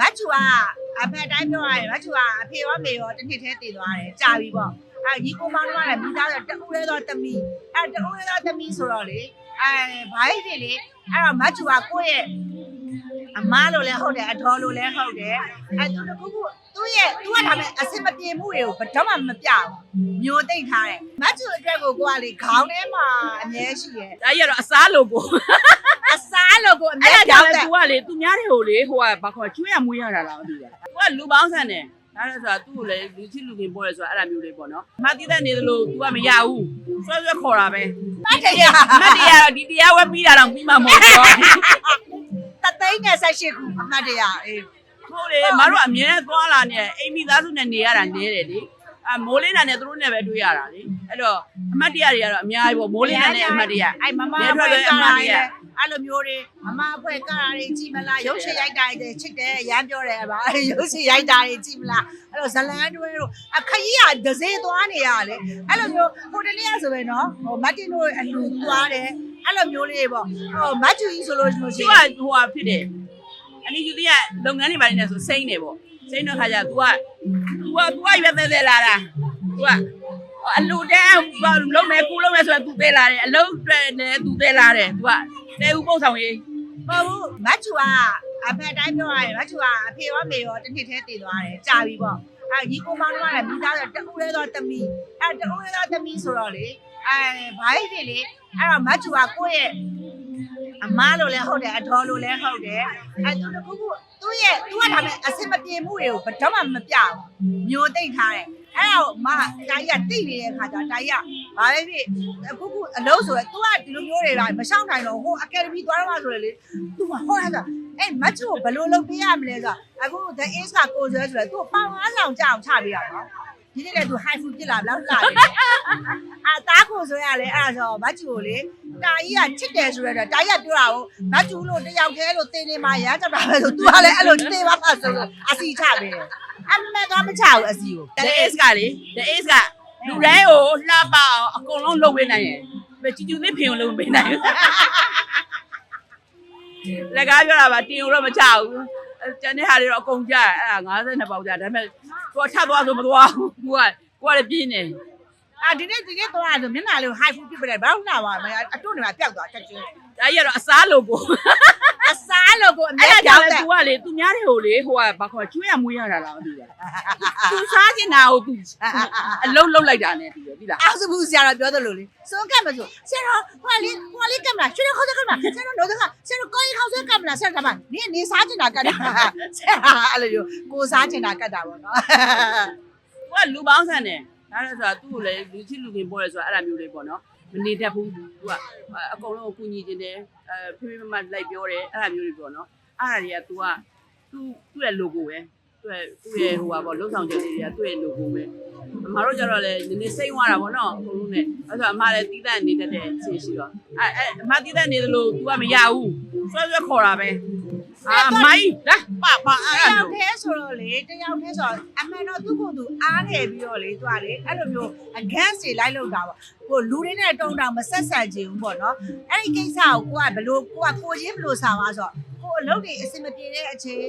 မတ်ချူကအဖေတိုင်းပြောရရင်မတ်ချူကအဖေရောမေရောတစ်နှစ်တည်းတည်သွားတယ်ကြာပြီပေါ့အဲညီကိုမောင်တို့ကလည်းမိသားစုတအူးလဲတော့တမီအဲတအူးလဲတော့တမီဆိုတော့လေအဲဘာကြီးတွေလေအဲ့တော့မတ်ချူကကိုယ့်ရဲ့အမားလို့လည်းဟုတ်တယ်အတော်လို့လည်းဟုတ်တယ်အဲသူတခုခုသူ့ရဲ့သူကဒါပေမဲ့အစင်မပြေမှုတွေကိုဘယ်တော့မှမပြဘူးမျိုးသိမ့်ထားတယ်မတ်ချူအတွက် ကိုကိုကလေခေါင်းထဲမှာအမြဲရှိရဲ့ ဒါကြီးကတော့အစားလို့ကိုအစားလို့ကိုအမြဲအဲ့ဒါကြောင့်လည်းသူကလေသူများတဲ့ဟိုလေဟိုကဘာခေါ်ကျွေးရမွေးရတာလားမသိဘူး။သူကလူပေါင်းဆန်တယ်။ဒါလည်းဆိုတာသူ့ကိုလေလူချစ်လူခင်ပေါ်ရဲဆိုတာအဲ့ဒါမျိုးလေးပေါ့နော်။မတိတဲ့နေသလိုသူကမရဘူး။ဆွဲဆွဲခေါ်တာပဲ။မတရားမတရားတော့ဒီတရားဝဲပြီးတာတော့ပြီးမှာမဟုတ်တော့တသိန်းနဲ့ဆက်ရှိခုအမှတ်တရအေး။ဟုတ်လေမတို့ကအမြဲတမ်းသွားလာနေအိမ်မိသားစုနဲ့နေရတာနည်းတယ်လေ။ အမိုးလေးနာနဲ့သူတို့နဲ့ပဲတွေ့ရတာလေ။အဲ့တော့အမတ်တရားတွေကတော့အများကြီးပေါ့မိုးလေးနာနဲ့အမတ်တရားအဲ့မမဘယ်အထွက်ဖွဲလဲကအမှရာတ်တရရဲ့အဲ့လိုမျိုးတွေမမအဖွဲကရာတွေကြည့်မလားရုပ်ရှင်ရိုက်တာတွေချစ်တယ်ရမ်းပြောတယ်ဗျာအဲ့ရုပ်ရှင်ရိုက်တာတွေကြည့်မလားအဲ့တော့ဇလန်းတွဲတို့အခကြီးကဒဇေသွားနေရလေအဲ့လိုမျိုးဟိုတနေ့ကဆိုပဲနော်ဟိုမတ်တင်တို့အလူသွားတယ်အဲ့လိုမျိုးလေးပေါ့ဟိုမတ်ကျူကြီးဆိုလို့ရှိလို့ရှိသူကရင်ဟိုဟာဖြစ်တယ်အနီယူတီကလုပ်ငန်းတွေပါနေဆိုစိမ့်နေပေါ့ စိမ့်တဲ့ခါကျ तू က तू က तू ကရွက်သေးသေးလာတာ तू ကအလူတန်းလုံးမယ်ကူလုံးမယ်ဆိုတော့ तू သေးလာတယ်အလုံးတွေနဲ့ तू သေးလာတယ် तू ကတဲဦးပုတ်ဆောင်ရေး မဟုတ်ဘူးမတ်ချူကအဖေတိုင်းပြောရရင်မတ်ချူကအဖေရောမေရောတစ်နှစ်တည်းတည်သွားတယ်ကြာပြီပေါ့အဲညီကိုမောင်တို့ကလည်းမိသားစုတအူးလဲတော့တမီအဲတအူးလဲတော့တမီဆိုတော့လေအဲဘာကြီးတွေလေအဲ့တော့မတ်ချူကကိုယ့်ရဲ့ အမားလို့လည်းဟုတ်တယ်အတော်လို့လည်းဟုတ်တယ်အဲသူတခုခုသူ့ရဲ့သူကဒါပေမဲ့အစင်မပြေမှုတွေကိုဘယ်တော့မှမပြဘူးမျိုးသိမ့်ထားတယ်အဲ့တော့မတာကြီးကတိတ်နေတဲ့ခါကျတာကြီးကဘာပဲဖြစ်အခုခုအလုံးဆိုရယ် तू ကဒီလိုမျိုးတွေလာမရှောင်းနိုင်တော့ဟိုအကယ်ဒမီသွားတော့မှဆိုရယ်လေ तू ကဟောရတာအဲ့မတ်ချူကိုဘယ်လိုလုပ်ပေးရမလဲဆိုတော့အခု the ace ကကိုဆွဲဆိုရယ် तू ပေါင်အားလောင်ကြအောင်ချပေးရတော့ ဒီနေ့လေ तू high food ပြစ်လာဘလောက်လာလဲအာတားကိုဆွဲရလေအဲ့ဒါဆိုမတ်ချူကိုလေတာကြီးကချစ်တယ်ဆိုရယ်တာကြီးကပြောတာကိုမတ်ချူလို့တယောက်တည်းလို့တင်နေမှာရမ်းကြတာပဲဆို तू ကလည်းအဲ့လိုတင်ပါပါဆိုလို့အစီချပေးတယ်အမေကမချဘူးအစီကို the ace ကလေ the ace ကလူတိုင်းကိုလှပအောင်အကုန်လုံးလုပ်ပေးနိုင်တယ်ပဲချီချူသေးဖင်ကိုလုပ်ပေးနိုင်တယ်လက်ကားပြောတာပါတင်ကိုတော့မချဘူး ကျန်တဲ့ဟာတွေတော့အကုန်ကြအဲ့ဒါ52ပေါက်ကြဒါပေမဲ့ကိုထပ်သွားဆိုမသွားဘူးကိုကကိုကလည်းပြင်းနေအာဒီနေ့ဒီနေ့တော့ဆိုမျက်နှာလေးကို high food ပြစ်ပလိုက်ဘာလို့လာပါမလဲအတွန်းနေမှာပျောက်သွားချက်ချင်းဒါကြီးကတော့အစားလို့ကိုအစားလို့ကိုအမြဲအဲ့ဒါကြောကြောက်င့်တယ်သူကလေသူများတွေကိုလေဟိုကဘာခေါ်ကျွေးရမွေးရတာလားမသိဘူးသူစားချင်တာကိုသူအလုံးလုံးလိုက်တာနဲ့ဒီပြီလားအောက်စဘူးဆရာတော်ပြောသလိုလေစွန်းကတ်မဆိုဆရာတော်ဟိုလေးဟိုလေး ကတ်မလားရွှေခေါ်စကတ်မလားဆရာတော်တော့ကဆရာတော်ကိုကြီးခေါ်စကတ်မလားဆရာတော်ကနင်းနေစားချင်တာကတ်တာဆရာအဲ့လိုမျိုးကိုစားချင်တာကတ်တာပေါ့နော်သူကလူပေါင်းဆန်တယ်ဒါလည်းဆိုတာသူ့ကိုလေလူချစ်လူခင်ပေါ်ရဲဆိုတာအဲ့လိုမျိုးလေးပေါ့နော်မနေတတ်ဘူးသူကအကုန်လုံးကိုကူညီခြင်းတယ်အဲဖေးဖေးမမလိုက်ပြောတယ်အဲ့လိုမျိုးတွေပေါ့နော်အဲ့ဒါတွေက तू ကသူ့သူ့ရဲ့ logo ပဲ သူ့ရဲ့သူ့ရဲ့ဟိုပါပေါ့လုံဆောင်ချက်တွေကသူ့ရဲ့ logo ပဲအမတို့ကျတော့လေနည်းနည်းစိမ့်သွားတာပေါ့နော်အကုန်လုံးနဲ့အဲ့ဆိုအမလည်းတီးတန့်နေတတ်တဲ့အချိန်ရှိတော့အဲအဲအမတီးတန့်နေသလို तू ကမရဘူးဆွဲဆွဲခေါ်တာပဲ အာမိုင်းလာပါပါတအဲ့ယောလို က်တည်းဆိုတော့လေတယောက်တည်းဆိုတော့အမှန်တော့သူ့ကိုယ်သူအားငယ်ပြီးတော့လေသူကလေအဲ့လိုမျိုး against တွေလိုက်လောက်တာပေါ့ကိုလူတွေနဲ့တုံတောင်မဆက်ဆံချင်ဘူးပေါ့နော်အဲ့ဒီကိစ္စကိုကိုကဘလို့ကိုကကိုချင်းဘလို့ဆောင်သွားဆိုတော့ကိုအလုပ်တွေအစင်မပြေတဲ့အချိန်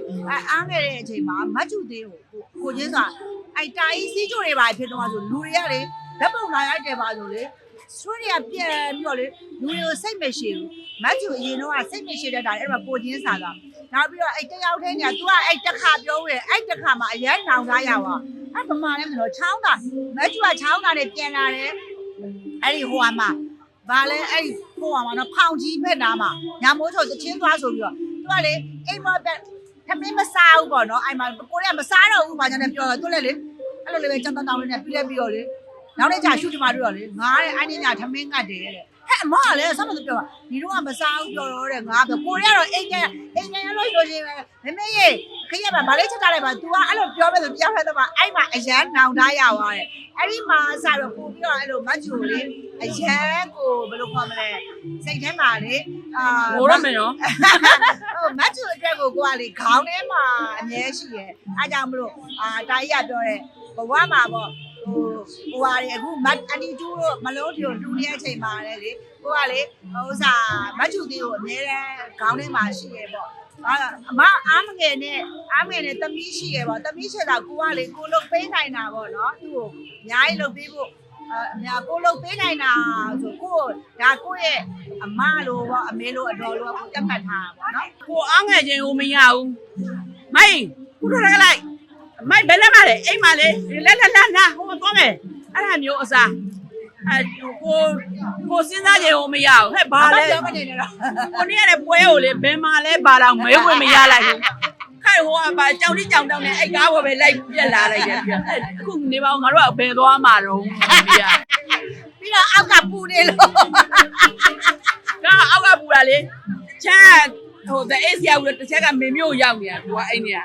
အားငယ်တဲ့အချိန်မှာမတ်ချူသေးကိုကိုချင်းဆိုတာအဲ့တာကြီးစီးကြိုတွေပါဖြစ်တော့ဆိုလူတွေကလေဓာတ်ပုံလာရိုက်တယ်ပါဆိုလေဆွေးတွေကပြန်ပြီးတော့လေလူတွေကိုစိတ်မရှိဘူးမတ်ချူအရင်တော့စိတ်မရှိတတ်တာအဲ့မှာကိုချင်းစားတာ နောက်ပြီးတော့အဲ့တယောက်တည်းညာ तू ကအဲ့တစ်ခါပြောဝင်အဲ့တစ်ခါမှအရင်နောင်သားရပါအဲ့ဗမာလည်းမလို့ချောင်းတာမတ်ချူကချောင်းတာနဲ့ပြန်လာတယ်အဲ့ဒီဟိုမှာဗာလဲအဲ့ဒီဟိုမှာနော်ဖောင်ကြီးဖက်နာမှာညာမိုးချုပ်တချင်းသွားဆိုပြီးတော့ तू ကလေအိမ်မက်ထမင်းမစားဘူးပေါ့နော်အဲ့မှာကိုရမစားတော့ဘူးဘာကြောင့်လဲပြောတော့ तू လည်းလေအဲ့လိုလေးပဲကြောင်တောင်တောင်လေးနဲ့ပြီးလဲပြီးတော့လေနောက်နေ့ကျရှုချင်မှတို့တော့လေငါတဲ့အဲ့ဒီညထမင်းငတ်တယ်တဲ့ ဟဲ့ အမကလည်းဆက်မလို့ပြောတာဒီတော့ကမစားဘူးပြောတော့တဲ့ငါပြောကိုရီးယားတော့အိမ်ကျအိမ်ကျရလို့ဆိုရင်မမေရေခရက်မှာဗာလေးချက်ထားလိုက်ပါ तू ကအဲ့လိုပြောမယ်ဆိုပြောဖက်တော့မှအဲ့မှာအရန်နောင်ထားရသွားတယ်အဲ့ဒီမှာစတော့ပို့ပြီးတော့အဲ့လိုမတ်ဂျူလေးအရန်ကိုဘယ်လိုခေါ်မလဲစိတ်ထဲမှာလေအာငိုရမယ်နော်ဟိုမတ်ဂျူအတွက်ကိုကိုကလေခေါင်းထဲမှာအမြဲရှိရယ်အားကြောင့်မလို့အာတာကြီးကပြောတယ်ဘဝမှာပေါ့ ဟိုဟိုဟာလေအခုမတ်အန်တီကျူတို့မလုံးတီကိုလူနေတဲ့အချိန်မှာလေလေကိုကလေဟိုဥစားမတ်ချူသေးကိုအများတန်းခေါင်းထဲမှာရှိရဲပေါ့သူအာအမအားမငယ်နဲ့အားငယ်နဲ့တမီးရှိရပေါ့တမီးရှိတာကိုကလေကိုလုတ်ပေးနိုင်တာပေါ့နော်သူ့ကိုအများကြီးလုတ်ပေးဖို့အအများကိုလုတ်ပေးနိုင်တာဆိုကိုဒါကိုရဲ့အမလိုပေါ့အမေလိုအတော်လိုကိုတက်မှတ်ထားတာပေါ့နော်ကိုအားငယ်ချင်းကိုမရဘူးမိုင်းခုတော့လည်းလိုက် မိုင်းဘယ်လက်မလဲအိမ်မလေးလက်လက်လက်လာဟိုသွားမယ်အဲ့ဒါမျိုးအစားအဲကိုကိုစဉ်းစားကြကိုမရဘူးဟဲ့ဘာလဲပြောမနေနဲ့တော့ကိုနေ့ရတဲ့ပွဲကိုလေဘယ်မှာလဲဘာတော့မဲဝင်မရလိုက်ဘူးခိုင်ဟိုကပါကြောင်တိကြောင်တောင်းနဲ့အဲ့ကားပေါ်ပဲလိုက်ပြက်လာလိုက်တယ်ပြအဲ့အခုနေပါဦးငါတို့ကဘယ်သွားမှာတော့ပြရပြီးတော့အောက်ကပူနေလို့ကအောက်ကပူတာလေချမ်းဟိုတဲ့အေးစရာဘူးတစ်ချက်ကမင်းမျိုးရောက်နေတာသူကအဲ့နေက